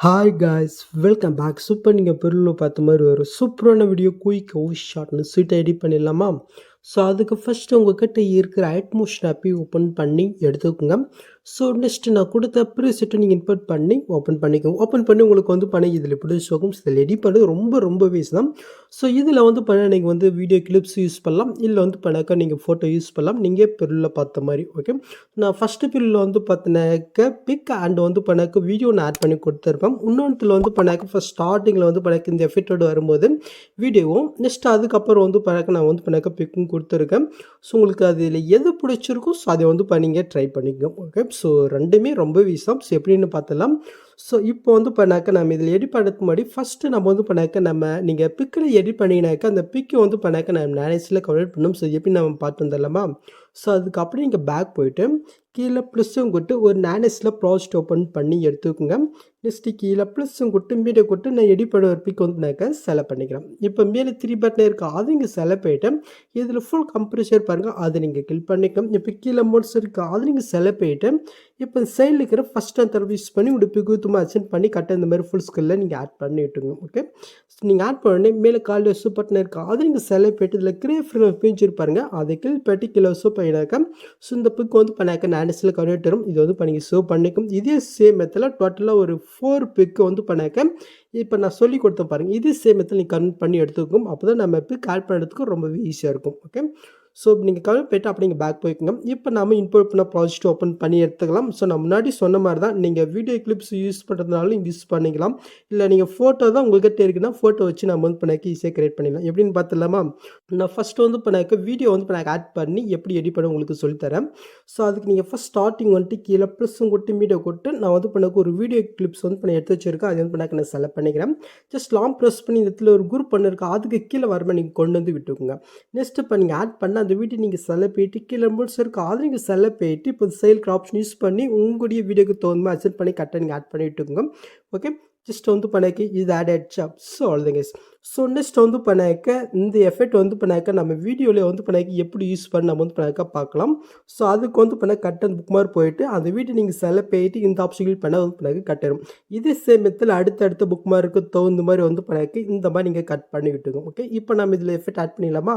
Hi guys welcome back super நீங்கள் பொருளில் பார்த்த மாதிரி ஒரு சூப்பரான வீடியோ குயிக் ஓ ஷார்ட்னு ஸ்வீட்டை எடிட் பண்ணிடலாமா? ஸோ அதுக்கு ஃபஸ்ட்டு உங்கள்கிட்ட இருக்கிற அட்மோஷன் ஆப்பி ஓப்பன் பண்ணி எடுத்துக்கோங்க. ஸோ நெக்ஸ்ட்டு நான் கொடுத்த ப்ரீசெட்டை நீங்கள் இன்புட் பண்ணி ஓப்பன் பண்ணிக்கோங்க. ஓப்பன் பண்ணி உங்களுக்கு வந்து பண்ணி இதில் இப்படி இதில் எடிட் பண்ணுறது ரொம்ப ரொம்ப வேஸ் தான் ஸோ இதில் வந்து பண்ண நீங்கள் வந்து வீடியோ கிளிப்ஸ் யூஸ் பண்ணலாம். இல்லை வந்து பண்ணாக்கா நீங்கள் ஃபோட்டோ யூஸ் பண்ணலாம். நீங்கள் பிரிவில் பார்த்த மாதிரி ஓகே நான் ஃபஸ்ட்டு பில்லில் வந்து பார்த்தினாக்க பிக் அண்ட் வந்து பண்ணாக்க வீடியோ நான் ஆட் பண்ணி கொடுத்துருப்பேன். இன்னொன்றுல வந்து பண்ணாக்க ஃபஸ்ட் ஸ்டார்டிங்கில் வந்து பண்ணாக்க இந்த எஃபெக்டோடு வரும்போது வீடியோவும் நெக்ஸ்ட் அதுக்கப்புறம் வந்து பண்ணாக்க நான் வந்து பண்ணாக்க பிக்கும் கொடுத்துருக்கேன். ஸோ உங்களுக்கு அதில் எது பிடிச்சிருக்கோ ஸோ அதை வந்து பண்ணிங்க ட்ரை பண்ணிக்கோங்க ஓகே ஸோ ரெண்டுமே ரொம்ப வீசம் ஸோ எப்படின்னு பார்த்தலாம் ஸோ இப்போ வந்து பண்ணாக்க நம்ம இதில் எடிட் பண்ணுறதுக்கு முன்னாடி ஃபஸ்ட்டு நம்ம வந்து பண்ணாக்க நம்ம நீங்கள் பிக்கில் எடிட் பண்ணினாக்க அந்த பிக்கை வந்து பண்ணாக்க நம்ம மேனேஜில் கவர்ட் பண்ணணும் ஸோ எப்படி நம்ம பார்த்து வந்துடலாமா? ஸோ அதுக்கு நீங்கள் பேக் போயிட்டு கீழே ப்ளஸ்ஸும் கொட்டு ஒரு நானஸில் ப்ராஜெக்ட் ஓப்பன் பண்ணி எடுத்துக்கோங்க. நெக்ஸ்ட்டு கீழே ப்ளஸ்ஸும் கொட்டு மீடியோ கொட்டு நான் எடிப்பட பண்ண ஒரு பிக் வந்து நான் செலக்ட் பண்ணிக்கிறேன். இப்போ மேலே த்ரீ பட்டன் இருக்கா அது இங்கே செலக்ட் பண்ணிவிட்டு இதில் ஃபுல் கம்ப்ரெஷர் பாருங்கள் அதை நீங்கள் கிளிக் பண்ணிக்கலாம் இப்போ கீழே மோட்ஸ் இருக்கா அது நீங்கள் செலக்ட் பண்ணிவிட்டு இப்போ சைடில் இருக்கிற ஃபஸ்ட் அந்த யூஸ் பண்ணி உடைய பிக்கு அச்சன் பண்ணி கட்ட இந்த மாதிரி ஃபுல் ஸ்கில்ல நீங்கள் ஆட் பண்ணி விட்டுங்க ஓகே நீங்கள் ஆட் பண்ணி மேலே காலில் வசு பட்டன் இருக்கா அது நீங்கள் செலக்ட் பண்ணிட்டு இதில் கிரே ஃப்ரேம் பாருங்கள் அதை கிளிக் பண்ணி கிலோ வசு பண்ணினாக்கா ஸோ இந்த பிக் வந்து பண்ணாக்க நேனஸில் கன்வெர்ட் வரும் இது வந்து பண்ணி சேவ் பண்ணிக்கும். இதே சேம் மெத்தில் டோட்டலாக ஒரு ஃபோர் பிக்கு வந்து பண்ணாக்க. இப்போ நான் சொல்லி கொடுத்தேன் பாருங்கள் இதே சேம் மெத்தில் நீங்கள் கன்வெர்ட் பண்ணி எடுத்துக்கும். அப்போ தான் நம்ம பிக் ஆட் பண்ணுறதுக்கு ரொம்ப ஈஸியாக இருக்கும். ஓகே ஸோ நீங்கள் கவர் போய்ட்டு அப்படி நீங்கள் பேக் போய்க்குங்க. இப்போ நம்ம இம்போர்ட் பண்ண ப்ராஜெக்ட் ஓப்பன் பண்ணி எடுத்துக்கலாம். ஸோ நான் முன்னாடி சொன்ன மாதிரி தான் நீங்கள் வீடியோ கிளிப்ஸ் யூஸ் பண்ணுறதுனாலும் யூஸ் பண்ணிக்கலாம். இல்லை நீங்கள் ஃபோட்டோ தான் உங்கள்கிட்ட இருக்குன்னா ஃபோட்டோ வச்சு நம்ம வந்து பண்ணாக்கி ஈஸியாக கிரியேட் பண்ணிடலாம் எப்படின்னு பார்த்துலாமா நான் ஃபஸ்ட்டு வந்து பண்ணாக்க வீடியோ வந்து நான் ஆட் பண்ணி எப்படி எடிட் பண்ண உங்களுக்கு சொல்லித்தரேன் ஸோ அதுக்கு நீங்கள் ஃபஸ்ட் ஸ்டார்டிங் வந்துட்டு கீழே ப்ளஸ்ஸும் கொட்டு மீடியோ கொட்டு நான் வந்து பண்ணக்கு ஒரு வீடியோ கிளிப்ஸ் வந்து பண்ண எடுத்து வச்சிருக்கேன். அது வந்து பண்ணாக்க நான் செலக்ட் பண்ணிக்கிறேன். ஜஸ்ட் லாங் ப்ரெஸ் பண்ணி இந்த இடத்துல ஒரு குரூப் பண்ணிருக்கேன் அதுக்கு கீழே வரமே நீங்கள் கொண்டு வந்து விட்டுக்குங்க. நெக்ஸ்ட் இப்போ நீங்கள் ஆட் பண்ண அந்த வீட்டை நீங்கள் செலக்ட் போயிட்டு கீழே முடிச்சு இருக்கு அது நீங்கள் செலக்ட் போயிட்டு இப்போ சேல் ஆப்ஷன் யூஸ் பண்ணி உங்களுடைய வீடியோக்கு தகுந்த மாதிரி அட்ஜஸ்ட் பண்ணி கரெக்டாக நீங்கள் ஆட் பண்ணி ஓகே ஜஸ்ட் வந்து பண்ணாக்கி இது ஆட் ஆகிடுச்சா ஸோ அவ்வளோதாங்க ஸோ நெக்ஸ்ட் வந்து பண்ணாக்க இந்த எஃபெக்ட் வந்து பண்ணாக்க நம்ம வீடியோவில் வந்து பண்ணாக்க எப்படி யூஸ் பண்ண நம்ம வந்து பண்ணாக்க பார்க்கலாம். ஸோ அதுக்கு வந்து பண்ண கட் அந்த புக் மாதிரி போயிட்டு அந்த வீடியோ நீங்கள் செலக்ட் போயிட்டு இந்த ஆப்ஷன் பண்ண வந்து பண்ணாக்க கட்டிடும் இதே சேமத்தில் அடுத்தடுத்த புக் மார்க்கு தகுந்த மாதிரி வந்து பண்ணாக்க இந்த மாதிரி நீங்கள் கட் பண்ணி விட்டுங்க ஓகே இப்போ நம்ம இதில் எஃபெக்ட் ஆட் பண்ணிடலாமா?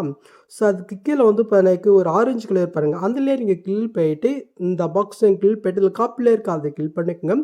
ஸோ அதுக்கு கீழே வந்து பண்ணாக்க ஒரு ஆரஞ்சு கலர் பாருங்கள் அதுலேயே நீங்கள் கிளில் போயிட்டு இந்த பாக்ஸை கிளில் போயிட்டு இதில் காப்பில் இருக்க அதை கிளில் பண்ணிக்கோங்க.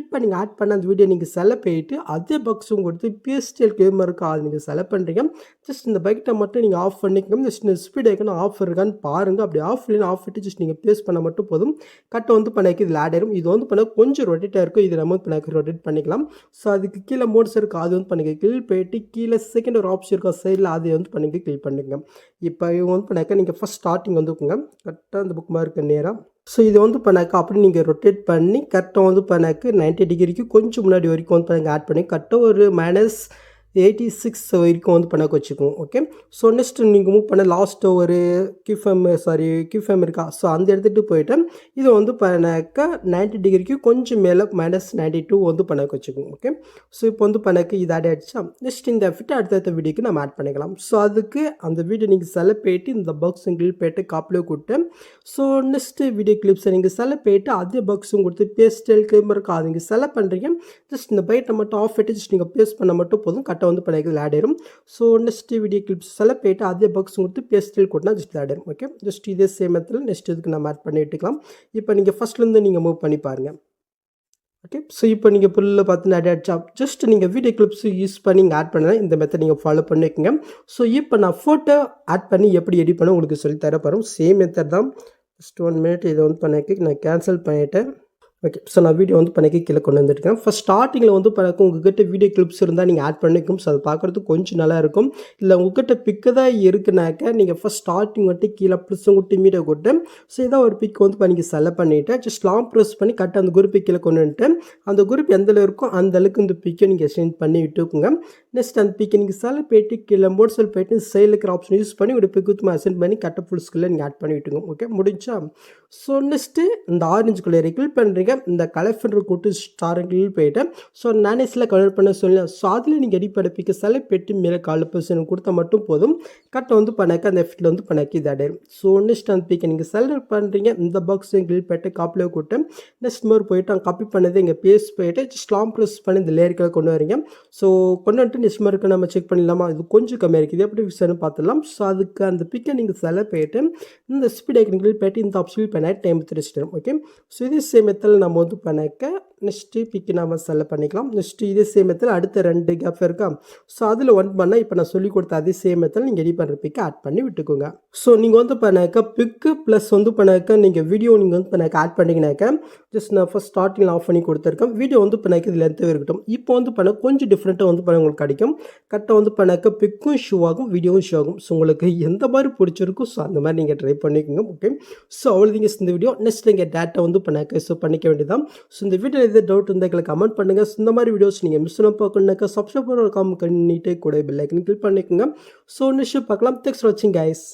இப்போ நீங்கள் ஆட் பண்ண அந்த வீடியோ நீங்கள் செலக்ட் போயிட்டு அதே பாக்ஸும் கொடுத்து பிஎஸ்டிஎல் கேமருக்கு இருக்கா அது நீங்கள் செலக்ட் பண்ணுறீங்க ஜஸ்ட் இந்த பைக்கிட்ட மட்டும் நீங்கள் ஆஃப் பண்ணிக்கோங்க. ஜஸ்ட் இந்த ஸ்பீட் ஐக்கன் ஆஃப் இருக்கான்னு பாருங்கள் அப்படி ஆஃப் இல்லைன்னு ஆஃப் விட்டு ஜஸ்ட் நீங்கள் பேஸ் பண்ண மட்டும் போதும். கட்டை வந்து பண்ணாக்கி இதில் ஆட் ஆயிரும். இது வந்து பண்ண கொஞ்சம் ரொட்டேட்டாக இருக்கும். இது நம்ம பண்ணாக்கி ரொட்டேட் பண்ணிக்கலாம். ஸோ அதுக்கு கீழே மோட்ஸ் இருக்குது அது வந்து பண்ணிக்க கிளிக் போயிட்டு கீழே செகண்ட் ஒரு ஆப்ஷன் இருக்கும். சைடில் அதை வந்து பண்ணிக்க கிளிக் பண்ணிக்கங்க. இப்போ இவங்க வந்து பண்ணாக்க நீங்கள் ஃபஸ்ட் ஸ்டார்டிங் வந்துக்குங்க கரெக்டாக அந்த புக் மார்க்கு நேராக ஸோ இது வந்து பண்ணாக்க அப்படி நீங்கள் ரொட்டேட் பண்ணி கரெக்டாக வந்து பண்ணாக்க நைன்ட்டி டிகிரிக்கு கொஞ்சம் முன்னாடி வரைக்கும் வந்து பண்ணாங்க ஆட் பண்ணி கரெக்டாக ஒரு மைனஸ் எயிட்டி சிக்ஸ் வரைக்கும் வந்து பண்ண வச்சுக்குவோம் ஓகே ஸோ நெக்ஸ்ட் நீங்கள் மூவ் பண்ண லாஸ்ட் ஒரு கிஃபம் சாரி கிஃபம் இருக்கா? ஸோ அந்த எடுத்துகிட்டு போயிட்டு இது வந்து பண்ணாக்க நைன்ட்டி டிகிரிக்கு கொஞ்சம் மேலே மைனஸ் நைன்ட்டி டூ வந்து பண்ண வச்சுக்குவோம் ஓகே ஸோ இப்போ வந்து பண்ணக்கு இது ஆட் ஆகிடுச்சா நெக்ஸ்ட் இந்த எஃபெக்ட் அடுத்தடுத்த வீடியோக்கு நம்ம ஆட் பண்ணிக்கலாம். ஸோ அதுக்கு அந்த வீடியோ நீங்கள் செலக்ட் போயிட்டு இந்த பாக்ஸும் கிளிக் போயிட்டு காப்பிலே கொடுத்து ஸோ நெக்ஸ்ட்டு வீடியோ கிளிப்ஸை நீங்கள் செலக்ட் போயிட்டு அதே பாக்ஸும் கொடுத்து பேஸ்டல் கேமரா அது நீங்கள் செலக்ட் பண்ணுறீங்க ஜஸ்ட் இந்த பைட்டை மட்டும் ஆஃப் ஆகிட்டு ஜஸ்ட் நீங்கள் பேஸ்ட் பண்ண மட்டும் போதும் கரெக்டாக வந்து பண்ணிக்கிறது ஆட் ஆயிரும். So next video clips select போயிட்டு அதே பாக்ஸ் கொடுத்து பேஸ்டில் கொட்டினா ஜஸ்ட் ஆட் ஓகே ஜஸ்ட் இதே சேம் இடத்துல நெக்ஸ்ட் இதுக்கு நம்ம ஆட் பண்ணி விட்டுக்கலாம். இப்போ நீங்கள் ஃபஸ்ட்லேருந்து நீங்கள் மூவ் பண்ணி பாருங்கள் ஓகே ஸோ இப்போ நீங்கள் புல்லில் பார்த்து நிறையா ஜாப் ஜஸ்ட் நீங்கள் வீடியோ கிளிப்ஸ் யூஸ் பண்ணி நீங்கள் ஆட் பண்ணலாம். இந்த மெத்தட் நீங்கள் ஃபாலோ பண்ணிக்கோங்க ஸோ இப்போ நான் ஃபோட்டோ ஆட் பண்ணி எப்படி எடிட் பண்ண உங்களுக்கு சொல்லி தரப்போகிறோம் சேம் மெத்தட் தான். ஃபஸ்ட் ஒன் மினிட் இதை வந்து பண்ணிக்க நான் கேன்சல் பண்ணிவிட்டேன் ஓகே ஸோ நான் வீடியோ வந்து பண்ணிக்க கீழே கொண்டு வந்துருக்கேன் ஃபஸ்ட் ஸ்டார்டிங்கில் வந்து பார்க்க உங்ககிட்ட வீடியோ கிளிப்ஸ் இருந்தால் நீங்கள் ஆட் பண்ணிக்கும். ஸோ அது பார்க்குறதுக்கு கொஞ்சம் நல்லா இருக்கும். இல்லை உங்ககிட்ட பிக்கு தான் இருக்குனாக்க நீங்கள் ஃபஸ்ட் ஸ்டார்டிங் வந்துட்டு கீழே ப்ளஸ் கொட்டி மீடியோ கொட்டு. ஸோ இதான் ஒரு பிக் வந்து பண்ணி செலக்ட் பண்ணிவிட்டு ஜஸ்ட் லாங் ப்ரெஸ் பண்ணி கரெக்டாக அந்த குரூப் கீழே கொண்டு வந்துட்டு அந்த குரூப் எந்த இருக்கோ அந்த அளவுக்கு இந்த பிக்கை நீங்கள் சென்ட் பண்ணி விட்டுக்குங்க. நெக்ஸ்ட் அந்த பிக்கை நீங்கள் செலக்ட் போயிட்டு கீழே மோட் செல் போயிட்டு சைடில் ஆப்ஷன் யூஸ் பண்ணி ஒரு பிக்கு அசென்ட் பண்ணி கரெக்டாக ஃபுல் ஸ்கில்ல நீங்கள் ஆட் பண்ணி விட்டுங்க ஓகே முடிஞ்சா? ஸோ நெக்ஸ்ட்டு இந்த ஆரஞ்சு கலரை கிளிக் பண்ணுறீங்க இந்த கலர் கூட்டு ஸ்டார் கிளிக் போயிட்டு. ஸோ நானே சில கலர் பண்ண சொல்லி ஸோ அதில் நீங்கள் எடிட் பண்ணப்பிக்க சில பெட்டு மேலே கால் பர்சன் கொடுத்தா மட்டும் போதும். கட்டை வந்து பண்ணாக்க அந்த எஃப்டில் வந்து பண்ணாக்கி இது அடையும் ஸோ நெக்ஸ்ட் அந்த பிக்கை நீங்கள் செலக்ட் பண்ணுறீங்க இந்த பாக்ஸ் கிளிக் பண்ணிட்டு காப்பிலே கூட்டு. நெக்ஸ்ட் மாதிரி போயிட்டு அங்கே காப்பி பண்ணது இங்கே பேஸ்ட் போயிட்டு ஜஸ்ட் லாங் ப்ரெஸ் பண்ணி இந்த லேயர்களை கொண்டு வரீங்க. ஸோ கொண்டு வந்துட்டு நெக்ஸ்ட் மார்க்கு நம்ம செக் பண்ணிடலாமா? இது கொஞ்சம் கம்மியாக இருக்குது. இது எப்படி விஷயம்னு பார்த்துடலாம். ஸோ அதுக்கு அந்த பிக்கை நீங்கள் செலக்ட் போயிட்டு இந்த ஸ்பீட் ஐக்கன் கிளிக் பண்ணிட்டு இந்த ஆப்ஷன் நைட் டைம் திருச்சிட்டோம் ஓகே ஸோ இதே சேம் நம்ம வந்து பண்ணக்க நெக்ஸ்ட்டு பிக்கு நம்ம செலக்ட் பண்ணிக்கலாம். நெக்ஸ்ட்டு இதே சேம் அடுத்த ரெண்டு கேப் இருக்கா? ஸோ அதில் ஒன் பண்ணால் இப்போ நான் சொல்லி கொடுத்த அதே சேம் நீங்கள் ரெடி பண்ணுற பிக்கை ஆட் பண்ணி விட்டுக்கோங்க. ஸோ நீங்கள் வந்து பண்ணாக்க பிக்கு ப்ளஸ் வந்து பண்ணாக்க நீங்கள் வீடியோ நீங்கள் வந்து பண்ணாக்க ஆட் பண்ணிங்கனாக்க ஜஸ்ட் நான் ஃபஸ்ட் ஸ்டார்டிங்கில் ஆஃப் பண்ணி கொடுத்துருக்கேன். வீடியோ வந்து பண்ணாக்க இதில் எந்த இருக்கட்டும். இப்போ வந்து பண்ண கொஞ்சம் டிஃப்ரெண்ட்டாக வந்து பண்ண உங்களுக்கு கிடைக்கும். கரெக்டாக வந்து பண்ணாக்க பிக்கும் ஷூ ஆகும் வீடியோவும் ஷூ ஆகும். ஸோ உங்களுக்கு எந்த மாதிரி பிடிச்சிருக்கோ ஸோ அந்த மாதிரி நீங்கள் ட்ரை பண்ணிக்கோங்க ஓகே ஸோ அவ்வளோதிங்க இந்த வீடியோ நெக்ஸ்ட் நீங்கள் டேட்டா வந்து பண்ணாக்க ஸோ பண்ணிக்க வேண்டியதான் ஸோ இந்த வீடியோ எது டவுட் இருந்தால் எங்களுக்கு கமெண்ட் பண்ணுங்கள் இந்த மாதிரி வீடியோஸ் நீங்கள் மிஸ் பண்ண பார்க்கணுனாக்கா சப்ஸ்கிரைப் பண்ண காம் பண்ணிட்டு கூட பெல் கிளிக் பண்ணிக்கோங்க. ஸோ நெக்ஸ்ட் பார்க்கலாம். தேங்க்ஸ் ஃபார் வாட்சிங் கைஸ்